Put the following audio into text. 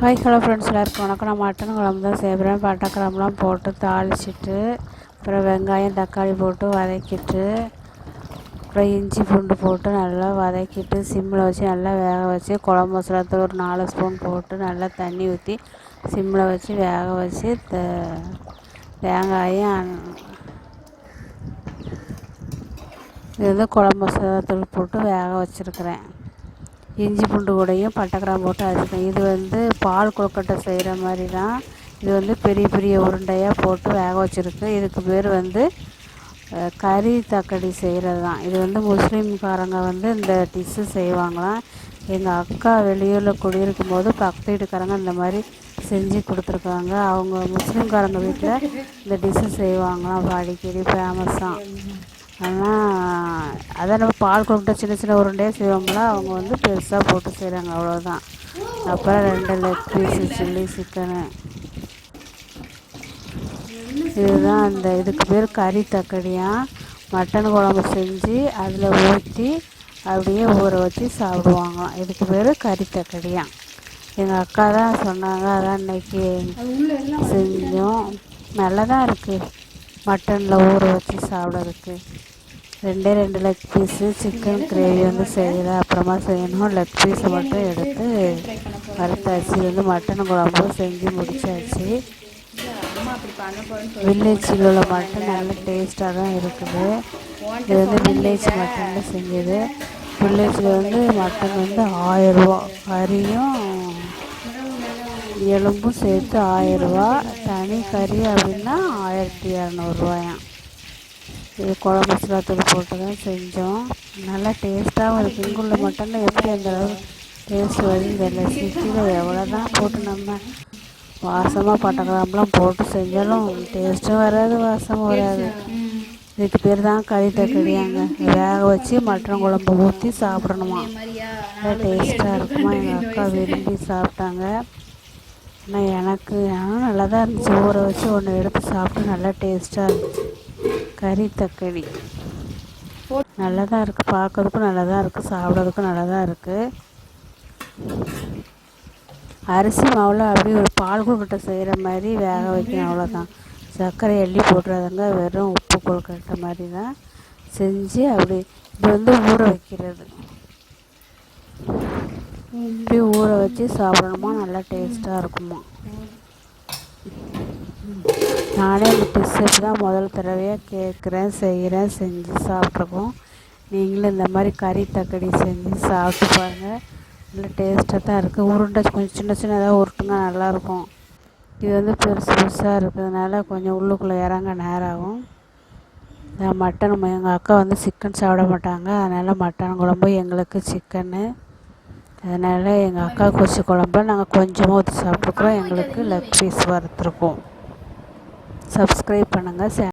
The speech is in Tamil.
ஹாய் ஹலோ ஃப்ரெண்ட்ஸ் எல்லாருக்கும் வணக்கம். நான் மட்டன் குழம்பு தான் செய்கிறேன் பட்டைக்கிழம்புலாம் போட்டு தாளிச்சிட்டு அப்புறம் வெங்காயம் தக்காளி போட்டு வதக்கிட்டு அப்புறம் இஞ்சி பூண்டு போட்டு நல்லா வதக்கிட்டு சிம்மில் வச்சு நல்லா வேக வச்சு குழம்பு மசாலாத்தூள் ஒரு நாலு ஸ்பூன் போட்டு நல்லா தண்ணி ஊற்றி சிம்மில் வச்சு வேக வச்சு த தேங்காயும் இது வந்து குழம்பு மசாலாத்தூள் போட்டு வேக வச்சுருக்கிறேன். இஞ்சி பூண்டு கூடையும் பட்டைக்கிராம்பு போட்டு அரைச்சிக்கணும் இது வந்து பால் கொழுக்கட்டை செய்கிற மாதிரி தான் இது வந்து பெரிய பெரிய உருண்டையாக போட்டு வேக வச்சுருக்கு இதுக்கு பேர் வந்து கறி தக்கடி செய்கிறது தான் இது வந்து முஸ்லீம்காரங்க வந்து இந்த டிஷ்ஷு செய்வாங்களாம். எங்கள் அக்கா வெளியூரில் குடியிருக்கும் போது பக்கத்து வீட்டுக்காரங்க இந்த மாதிரி செஞ்சு கொடுத்துருக்காங்க. அவங்க முஸ்லீம்காரங்க வீட்டில் இந்த டிஷ்ஷு செய்வாங்களாம். அடிக்கடி ஃபேமஸாக ஆனால் அதான் நம்ம பால் கொண்டு சின்ன சின்ன உருண்டையாக செய்வோம்ல அவங்க வந்து பெருசாக போட்டு செய்கிறாங்க அவ்வளோதான் அப்புறம் ரெண்டு லெக் பீஸு சில்லி சிக்கனு இதுதான் அந்த இதுக்கு பேர் கறி தக்கடியாக மட்டன் குழம்பு செஞ்சு அதில் ஊற்றி அப்படியே ஊற வச்சு சாப்பிடுவாங்களாம். இதுக்கு பேர் கறி தக்கடியாக எங்கள் அக்கா தான் சொன்னாங்க அதான் இன்னைக்கு செஞ்சோம். நல்லா தான் இருக்குது மட்டனில் ஊற வச்சு சாப்பிட்றதுக்கு. ரெண்டே ரெண்டு லெக் பீஸு சிக்கன் கிரேவி வந்து செய்யலை அப்புறமா செய்யணும். லெக் பீஸை மட்டும் எடுத்து வறுத்தாச்சு. வந்து மட்டன் குழம்பு செஞ்சு முடிச்சாச்சு. வில்லேஜில் உள்ள மட்டன் நல்ல டேஸ்ட்டாக தான் இருக்குது. இது வந்து வில்லேஜ் மட்டனில் செஞ்சது. வில்லேஜில் வந்து மட்டன் வந்து ஆயரூவா கறியும் எலும்பும் சேர்த்து ஆயிரரூவா தனி கறி அப்படின்னா ஆயிரத்தி இரநூறுவாயாம். இது குழம்பு மசாலாத்தூள் போட்டு தான் செஞ்சோம். நல்லா டேஸ்ட்டாகவும் இருக்குது இங்குள்ள மட்டனில் எப்படி அந்த அளவுக்கு டேஸ்ட் வருதுன்னு தெரியல. சிட்டியில் எவ்வளோ தான் போட்டு நம்ம வாசமாக பட்டக்கிராம்பெலாம் போட்டு செஞ்சாலும் டேஸ்ட்டும் வராது வாசமும் வராது. இதுக்கு பேர் தான் கறி தக்கடியாங்க வேக வச்சு மட்டன் குழம்பு ஊற்றி சாப்பிடணுமா. நல்லா டேஸ்ட்டாக இருக்குமா? எங்கள் அக்கா விரும்பி சாப்பிட்டாங்க. ஆனால் எனக்கு ஆனால் நல்லா தான் இருந்துச்சு. ஊற வச்சு ஒன்று எடுத்து சாப்பிட்டு நல்லா டேஸ்ட்டாக இருந்துச்சு. கறி தக்காளி. நல்லா தான் இருக்குது பார்க்கறதுக்கும் நல்லா தான் இருக்குது சாப்பிட்றதுக்கும் நல்லா தான் இருக்குது அரிசி மாவில் அப்படியே ஒரு பால் கொழுக்கட்டை செய்கிற மாதிரி வேக வைக்கணும். அவ்வளோதான் சர்க்கரை எள்ளி போட்டுறதுங்க வெறும் உப்பு கொழுக்கட்டை மாதிரி தான் செஞ்சு அப்படி இது வந்து ஊற வைக்கிறது. இப்படி ஊற வச்சு சாப்பிடணுமா? நல்லா டேஸ்ட்டாக இருக்குமா? நானே இந்த டிஷ்ஷப் தான் முதல் தடவையாக கேட்குறேன் செய்கிறேன் செஞ்சு சாப்பிட்ருக்கோம். நீங்களும் இந்த மாதிரி கறி தக்கடி செஞ்சு சாப்பிட்டு பாருங்கள் நல்லா டேஸ்ட்டாக தான் இருக்குது உருண்டை கொஞ்சம் சின்ன சின்னதாக உருட்டுங்க நல்லாயிருக்கும். இது வந்து பெருசு பெருசாக இருக்கிறதுனால கொஞ்சம் உள்ளுக்குள்ளே இறங்க நேரம் ஆகும் மட்டன் எங்கள் அக்கா வந்து சிக்கன் சாப்பிட மாட்டாங்க. அதனால் மட்டன் குழம்பு எங்களுக்கு சிக்கனு அதனால் எங்கள் அக்கா கொச்சி குழம்பு நாங்கள் கொஞ்சமாக ஊற்றி சாப்பிட்ருக்குறோம் எங்களுக்கு லெக் பீஸ் வறுத்துருக்கோம். சப்ஸ்கிரைப் பண்ணுங்கள்